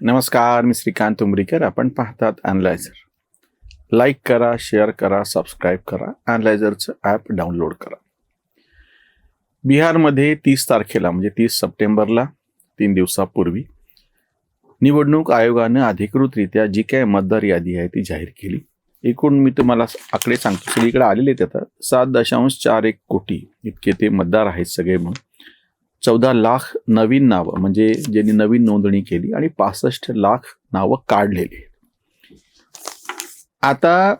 नमस्कार मी श्रीकांत उमरीकर. आपण पाहतात अनलायझर लाईक करा शेअर करा सबस्क्राईब करा. अनलायझरचं ॲप डाउनलोड करा. बिहारमध्ये तीस तारखेला म्हणजे तीस सप्टेंबरला तीन दिवसापूर्वी निवडणूक आयोगानं अधिकृतरित्या जी काय मतदार यादी आहे ती जाहीर केली. एकूण मी तुम्हाला आकडे सांगतो. सगळीकडे आलेले आहेत आता. सात दशांश चार एक कोटी इतके ते मतदार आहेत सगळे म्हणून. चौदा लाख नवीन नावं म्हणजे ज्यांनी नवीन नोंदणी केली आणि पासष्ट लाख नावं काढलेली. आहेत आता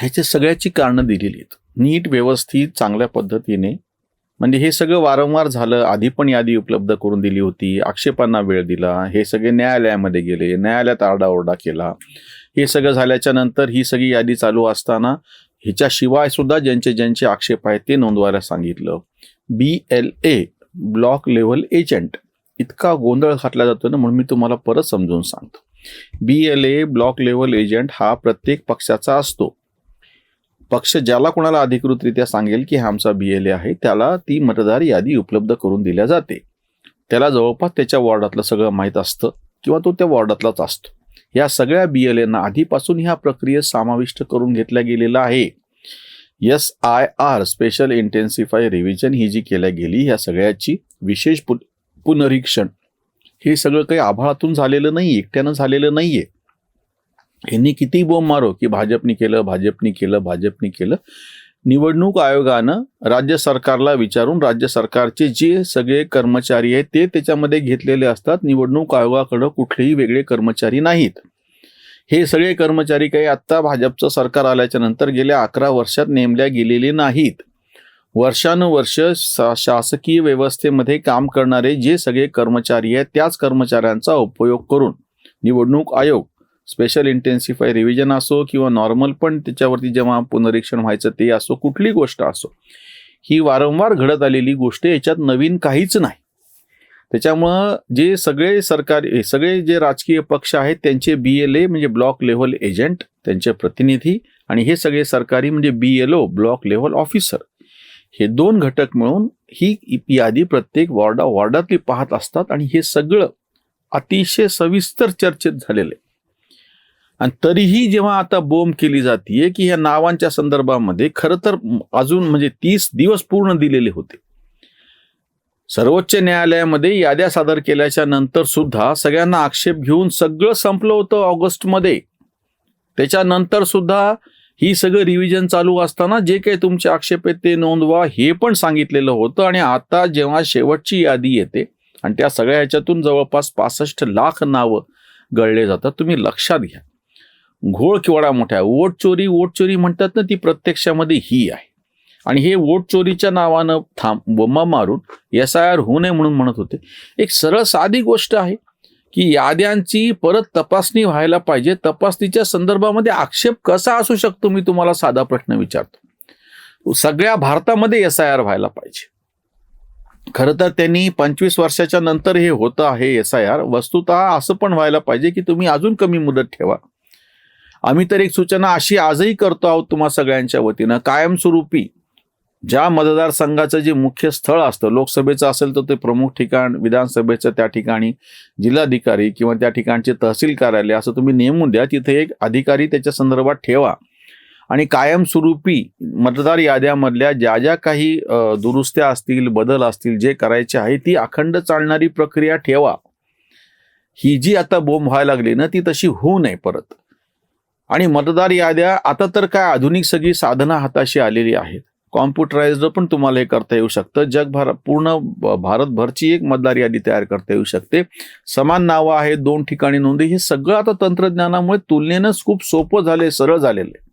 ह्याचे सगळ्याची कारणं दिलेली आहेत. नीट व्यवस्थित चांगल्या पद्धतीने म्हणजे हे सगळं वारंवार झालं आधी पण यादी उपलब्ध करून दिली होती आक्षेपांना वेळ दिला हे सगळे न्यायालयामध्ये गेले न्यायालयात आरडाओरडा केला. हे सगळं झाल्याच्यानंतर ही सगळी यादी चालू असताना ह्याच्याशिवाय सुद्धा ज्यांचे ज्यांचे आक्षेप आहेत ते नोंदवायला सांगितलं. B L A block level agent इतका गोंधळ घातला जातो ना म्हणून मी तुम्हाला परत समजून सांगतो. B L A block level agent हा प्रत्येक पक्षाचा असतो. पक्ष ज्याला कोणाला अधिकृतरित्या सांगेल की हा आमचा बी एल ए आहे त्याला ती मतदार यादी उपलब्ध करून दिल्या जाते. त्याला जवळपास त्याच्या वॉर्डातलं सगळं माहीत असतं किंवा तो त्या वॉर्डातलाच असतो. या सगळ्या बी एल एना आधीपासून ह्या प्रक्रियेत समाविष्ट करून घेतल्या गेलेला आहे. S I R special intensify revision ही जी केल्या गेली ह्या सगळ्याची विशेष पु पुनरीक्षण. हे सगळं काही आभाळातून झालेलं नाही एकट्यानं झालेलं नाही आहे यांनी किती बोंब मारो की भाजपनी केलं भाजपनी केलं भाजपनी केलं निवडणूक आयोगानं राज्य सरकारला विचारून राज्य सरकारचे जे सगळे कर्मचारी आहेत ते त्याच्यामध्ये घेतलेले असतात. निवडणूक आयोगाकडं कुठलेही वेगळे कर्मचारी नाहीत. हे सगळे कर्मचारी काही आत्ता भाजपचं सरकार आल्याच्यानंतर गेल्या अकरा वर्षात नेमल्या गेलेले नाहीत. वर्षानुवर्ष शा- शासकीय व्यवस्थेमध्ये काम करणारे जे सगळे कर्मचारी आहेत त्याच कर्मचाऱ्यांचा उपयोग करून निवडणूक आयोग स्पेशल इंटेन्सिफाय रिव्हिजन असो किंवा नॉर्मल पण त्याच्यावरती जेव्हा पुनरीक्षण व्हायचं ते असो कुठली गोष्ट असो ही वारंवार घडत आलेली गोष्ट याच्यात नवीन काहीच नाही. त्याच्यामुळं जे सगळे सरकारी सगळे जे राजकीय पक्ष आहेत त्यांचे बी एल ए म्हणजे ब्लॉक लेव्हल एजंट त्यांचे प्रतिनिधी आणि हे सगळे सरकारी म्हणजे B L O block level officer. हे दोन घटक मिळून ही यादी प्रत्येक वॉर्डा वॉर्डातली पाहत असतात आणि हे सगळं अतिशय सविस्तर चर्चेत झालेलं आहे. आणि तरीही जेव्हा आता बोंब केली जाते की ह्या नावांच्या संदर्भामध्ये खरं तर अजून म्हणजे तीस दिवस पूर्ण दिलेले होते. सर्वोच्च न्यायालयामध्ये याद्या सादर केल्याच्यानंतर सुद्धा सगळ्यांना आक्षेप घेऊन सगळं संपलं होतं ऑगस्टमध्ये. त्याच्यानंतर सुद्धा ही सगळं रिव्हिजन चालू असताना जे काही तुमचे आक्षेप आहेत ते नोंदवा हे पण सांगितलेलं होतं आणि आता जेव्हा शेवटची यादी येते आणि त्या सगळ्या ह्याच्यातून जवळपास पासष्ट लाख नावं गळले जातात तुम्ही लक्षात घ्या. घोळ केवढा मोठा आहे वोट चोरी वोट चोरी म्हणतात ना ती प्रत्यक्षामध्ये ही आहे. आणि हे वोट चोरीच्या नावानं थांब बोंबा मारून एस आय आर होऊ नये म्हणून म्हणत होते. एक सरळ साधी गोष्ट आहे की याद्यांची परत तपासणी व्हायला पाहिजे. तपासणीच्या संदर्भामध्ये आक्षेप कसा असू शकतो मी तुम्हाला साधा प्रश्न विचारतो. सगळ्या भारतामध्ये एस आय आर व्हायला पाहिजे. खरं तर त्यांनी पंचवीस वर्षाच्या नंतर हे होतं आहे एस आय आर वस्तुतः असं पण व्हायला पाहिजे की तुम्ही अजून कमी मुदत ठेवा. आम्ही तर एक सूचना अशी आजही करतो आहोत तुम्हा सगळ्यांच्या वतीनं. कायमस्वरूपी ज्या मतदारसंघाचं जे मुख्य स्थळ असतं लोकसभेचं असेल तर ते प्रमुख ठिकाण विधानसभेचं त्या ठिकाणी जिल्हाधिकारी किंवा त्या ठिकाणचे तहसील कार्यालय असं तुम्ही नेमून द्या. तिथे एक अधिकारी त्याच्या संदर्भात ठेवा. आणि कायमस्वरूपी मतदार याद्यामधल्या ज्या ज्या काही दुरुस्त्या असतील बदल असतील जे करायचे आहे ती अखंड चालणारी प्रक्रिया ठेवा. ही जी आता बोंब व्हायला लागली ना ती तशी होऊ नये परत. आणि मतदार याद्या आता तर काय आधुनिक सगळी साधनं हाताशी आलेली आहेत. कॉम्प्युटराइज्ड पण तुम्हाला हे करता येऊ शकतं. जगभर पूर्ण भारतभरची एक मतदार यादी तयार करता येऊ शकते. समान नावं आहेत दोन ठिकाणी नोंदी. हे सगळं आता तंत्रज्ञानामुळे तुलनेनं खूप सोपं झाले सरळ झालेलं. आहे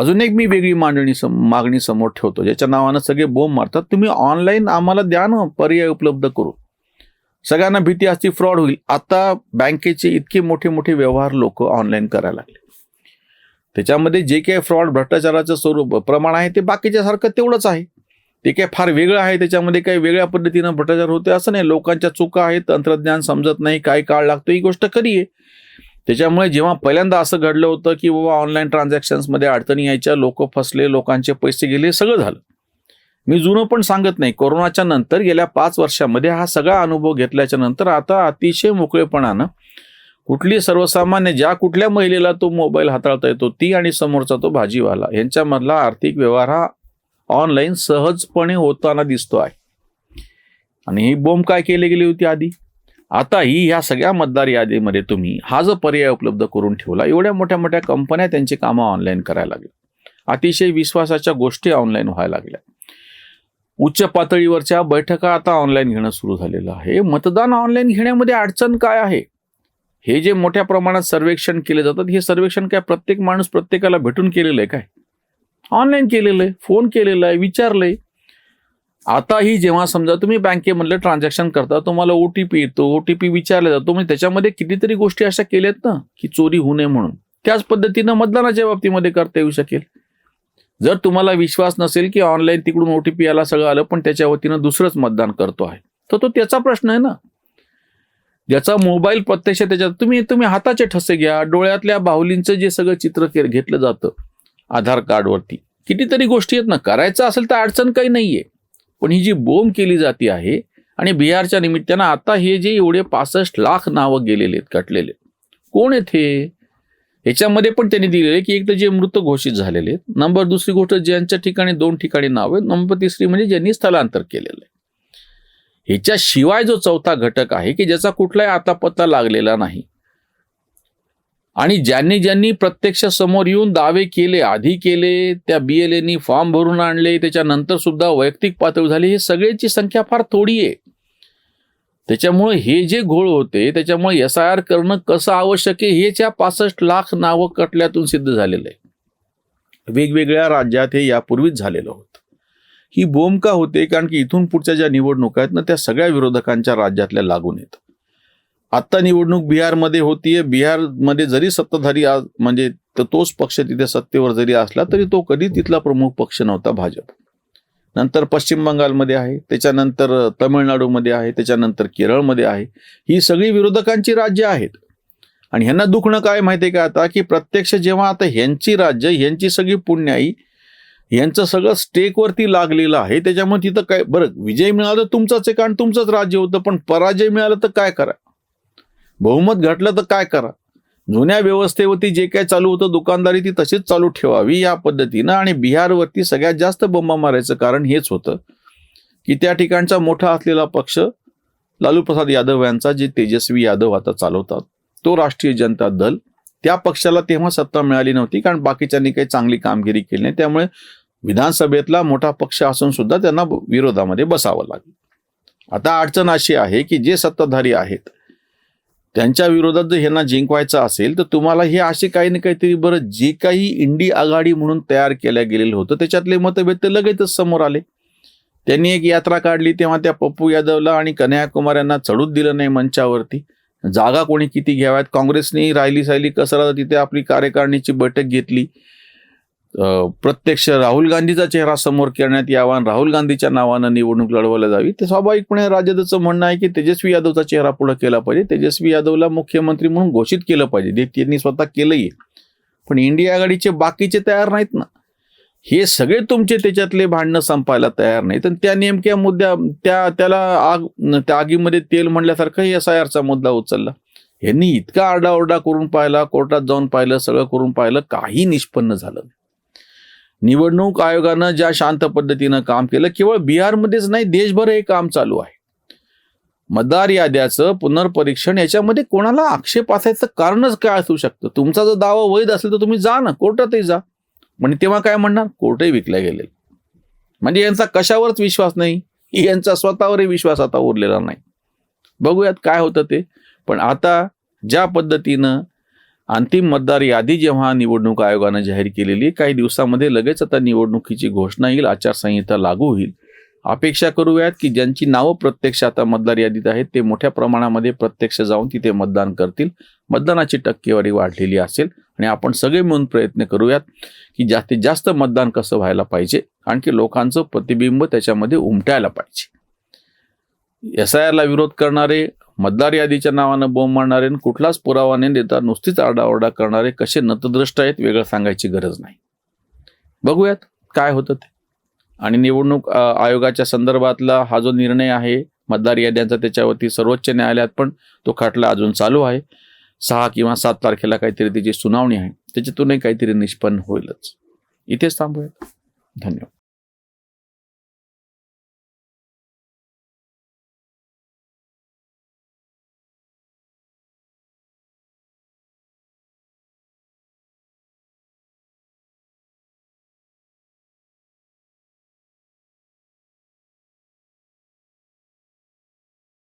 अजून एक मी वेगळी मांडणी सम- मागणी समोर ठेवतो. ज्याच्या नावानं सगळे बोंब मारतात. तुम्ही ऑनलाईन आम्हाला द्या ना पर्याय उपलब्ध करू सगळ्यांना भीती असती फ्रॉड होईल. आता बँकेचे इतके मोठे मोठे व्यवहार लोक ऑनलाईन करायला लागले. त्याच्यामध्ये जे काही फ्रॉड भ्रष्टाचाराचं स्वरूप प्रमाण आहे ते बाकीच्या सारखं तेवढंच आहे. ते काय फार वेगळं आहे त्याच्यामध्ये काही वेगळ्या पद्धतीनं भ्रष्टाचार होते असं नाही. लोकांच्या चुका आहेत तंत्रज्ञान समजत नाही काय काळ लागतो ही गोष्ट खरी आहे. त्याच्यामुळे जेव्हा पहिल्यांदा असं घडलं होतं की बाबा ऑनलाईन ट्रान्झॅक्शन्समध्ये अडचणी यायच्या लोक फसले लोकांचे पैसे गेले सगळं झालं. मी जुनं पण सांगत नाही कोरोनाच्या नंतर गेल्या पाच वर्षामध्ये हा सगळा अनुभव घेतल्याच्या नंतर आता अतिशय मोकळेपणानं कुठली सर्वसामान्य ज्या कुठल्या महिलेला तो मोबाईल हाताळता येतो ती आणि समोरचा तो भाजीवाला यांच्यामधला आर्थिक व्यवहार हा ऑनलाईन सहजपणे होताना दिसतो आहे. आणि ही बोंब काय केली गेली होती आधी? आता ही ह्या सगळ्या मतदार यादीमध्ये तुम्ही हा जो पर्याय उपलब्ध करून ठेवला एवढ्या मोठ्या मोठ्या कंपन्या त्यांची कामं ऑनलाईन करायला लागल्या अतिशय विश्वासाच्या गोष्टी ऑनलाईन व्हायला लागल्या. उच्च पातळीवरच्या बैठका आता ऑनलाईन घेणं सुरू झालेलं आहे. मतदान ऑनलाईन घेण्यामध्ये अडचण काय आहे? हे जे मोठ्या प्रमाणात सर्वेक्षण केले जातात हे सर्वेक्षण काय प्रत्येक माणूस प्रत्येकाला भेटून केलेलं आहे काय? ऑनलाईन केलेलं आहे फोन केलेला आहे विचारलंय. आताही जेव्हा समजा तुम्ही बँकेमधलं ट्रान्झॅक्शन करता तुम्हाला ओ टी पी येतो ओ टी पी विचारला जातो म्हणजे त्याच्यामध्ये कितीतरी गोष्टी अशा केल्यात ना की चोरी होऊ नये म्हणून. त्याच पद्धतीनं मतदानाच्या बाबतीमध्ये करता येऊ शकेल. जर तुम्हाला विश्वास नसेल की ऑनलाईन तिकडून ओ टी पी याला सगळं आलं पण त्याच्या वतीनं दुसरंच मतदान करतो आहे तर तो त्याचा प्रश्न आहे ना. ज्याचा मोबाईल प्रत्यक्ष त्याच्यात तुम्ही तुम्ही हाताचे ठसे घ्या डोळ्यातल्या बाहुलींचं जे सगळं चित्र घेतलं जातं आधार कार्डवरती. कितीतरी गोष्टी आहेत ना करायचं असेल तर अडचण काही नाहीये. पण ही जी बोंब केली जाते आहे आणि बिहारच्या निमित्तानं आता हे जे एवढे पासष्ट लाख नावं गेलेले आहेत कटलेले. कोण आहेत हे? ह्याच्यामध्ये पण त्यांनी दिलेले की एक तर जे मृत घोषित झालेले आहेत. नंबर दुसरी गोष्ट ज्यांच्या ठिकाणी दोन ठिकाणी नाव आहेत नंबर तिसरी म्हणजे ज्यांनी स्थलांतर केलेलं आहे. ह्याच्याशिवाय जो चौथा घटक आहे की ज्याचा कुठलाही आता पत्ता लागलेला नाही. आणि ज्यांनी ज्यांनी प्रत्यक्ष समोर येऊन दावे केले आधी केले त्या बी एल एनी फॉर्म भरून आणले त्याच्यानंतर सुद्धा वैयक्तिक पातळी झाली हे सगळ्याची संख्या फार थोडी आहे. त्याच्यामुळे हे जे घोळ होते त्याच्यामुळे एस आय आर करणं कसं आवश्यक आहे हे त्या पासष्ट लाख नावं कटल्यातून सिद्ध झालेलं आहे. वेगवेगळ्या राज्यात हे यापूर्वीच झालेलं होतं. ही बोंब का होते? कारण की इथून पुढच्या ज्या निवडणुका आहेत ना त्या सगळ्या विरोधकांच्या राज्यातल्या लागून येत आत्ता निवडणूक बिहारमध्ये होतीये. बिहारमध्ये जरी सत्ताधारी आज म्हणजे तर तोच पक्ष तिथे सत्तेवर जरी असला तरी तो कधी तिथला प्रमुख पक्ष नव्हता भाजप. नंतर पश्चिम बंगालमध्ये आहे. त्याच्यानंतर तमिळनाडूमध्ये आहे. त्याच्यानंतर केरळमध्ये आहे. ही सगळी विरोधकांची राज्य आहेत. आणि ह्यांना दुखणं काय माहिती आहे का आता? की प्रत्यक्ष जेव्हा आता ह्यांची राज्य ह्यांची सगळी पुण्याई यांचं सगळं स्टेकवरती लागलेलं आहे. त्याच्यामुळे तिथं काय बरं विजय मिळाला तर आहे कारण तुमचंच राज्य होतं पण पराजय मिळाला तर काय करा? बहुमत घटलं तर काय करा? जुन्या व्यवस्थेवरती जे काय चालू होतं दुकानदारी ती तशीच चालू ठेवावी या पद्धतीनं आणि बिहारवरती सगळ्यात जास्त बंबा मारायचं कारण हेच होतं की त्या ठिकाणचा मोठा असलेला पक्ष लालू प्रसाद यादव यांचा जे तेजस्वी यादव आता चालवतात तो राष्ट्रीय जनता दल त्या पक्षाला तेव्हा सत्ता मिळाली नव्हती कारण बाकीच्यांनी काही चांगली कामगिरी केली नाही. त्यामुळे विधानसभेतला मोठा पक्ष असून सुद्धा त्यांना विरोधामध्ये बसावं लागलं. आता अडचण अशी आहे की जे सत्ताधारी आहेत त्यांच्या विरोधात जर ह्यांना जिंकवायचं असेल तर तुम्हाला हे असे काही ना काहीतरी बरं जे काही इंडी आघाडी म्हणून तयार केल्या गेलेलं होतं त्याच्यातले मतभेद ते लगेचच समोर आले. त्यांनी एक यात्रा काढली तेव्हा त्या पप्पू यादवला आणि कन्याकुमार यांना चढूच दिलं नाही मंचावरती. जागा कोणी किती घ्याव्यात? काँग्रेसने राहिली सायली कसरा तिथे आपली कार्यकारिणीची बैठक घेतली. प्रत्यक्ष राहुल गांधीचा चेहरा समोर करण्यात यावा आणि राहुल गांधीच्या नावानं निवडणूक लढवल्या जावी. ते स्वाभाविकपणे राजदचं म्हणणं आहे की तेजस्वी यादवचा चेहरा पुढे केला पाहिजे. तेजस्वी यादवला मुख्यमंत्री म्हणून घोषित केलं पाहिजे. ते त्यांनी स्वतः केलंही पण इंडिया आघाडीचे बाकीचे तयार नाहीत ना. हे सगळे तुमचे त्याच्यातले भांडणं संपायला तयार नाही तर त्या नेमक्या मुद्द्या त्या त्याला आग त्या आगीमध्ये तेल म्हणल्यासारखं एस आय आरचा मुद्दा उचलला. यांनी इतका आरडाओरडा करून पाहिला कोर्टात जाऊन पाहिलं सगळं करून पाहिलं काही निष्पन्न झालं निवडणूक आयोगानं ज्या शांत पद्धतीनं काम केलं केवळ बिहारमध्येच नाही देशभर हे काम चालू आहे. मतदार याद्याचं पुनर्परीक्षण याच्यामध्ये कोणाला आक्षेप असायचं कारणच काय असू शकतं? तुमचा जर दावा वैध असेल तर तुम्ही जा ना कोर्टातही जा. म्हणजे तेव्हा काय म्हणणार? कोर्टही विकल्या गेले म्हणजे यांचा कशावरच विश्वास नाही. यांचा स्वतःवरही विश्वास आता उरलेला नाही. बघूयात काय होतं ते. पण आता ज्या पद्धतीनं अंतिम मतदार यादी जेव्हा निवडणूक आयोगानं जाहीर केलेली काही दिवसामध्ये लगेच आता निवडणुकीची घोषणा येईल आचारसंहिता लागू होईल. अपेक्षा करूयात की ज्यांची नावं प्रत्यक्ष आता मतदार यादीत आहेत ते मोठ्या प्रमाणामध्ये प्रत्यक्ष जाऊन तिथे मतदान करतील. मतदानाची टक्केवारी वाढलेली असेल आणि आपण सगळे मिळून प्रयत्न करूयात की जास्तीत जास्त मतदान कसं व्हायला पाहिजे आणखी लोकांचं प्रतिबिंब त्याच्यामध्ये उमटायला पाहिजे. एस आय आरला विरोध करणारे मतदार यादीच्या नावानं बोंब मारणारे आणि कुठलाच पुरावा न देता नुसतीच आरडाओरडा करणारे कसे नतद्रष्ट आहेत वेगळं सांगायची गरज नाही. बघूयात काय होतं ते. आणि निवडणूक आयोगाच्या संदर्भातला हा जो निर्णय आहे मतदार याद्यांचा त्याच्यावरती सर्वोच्च न्यायालयात पण तो खटला अजून चालू आहे. सहा किंवा सात तारखेला काहीतरी त्याची सुनावणी आहे. त्याच्यातूनही काहीतरी निष्पन्न होईलच. इथेच थांबूयात. धन्यवाद.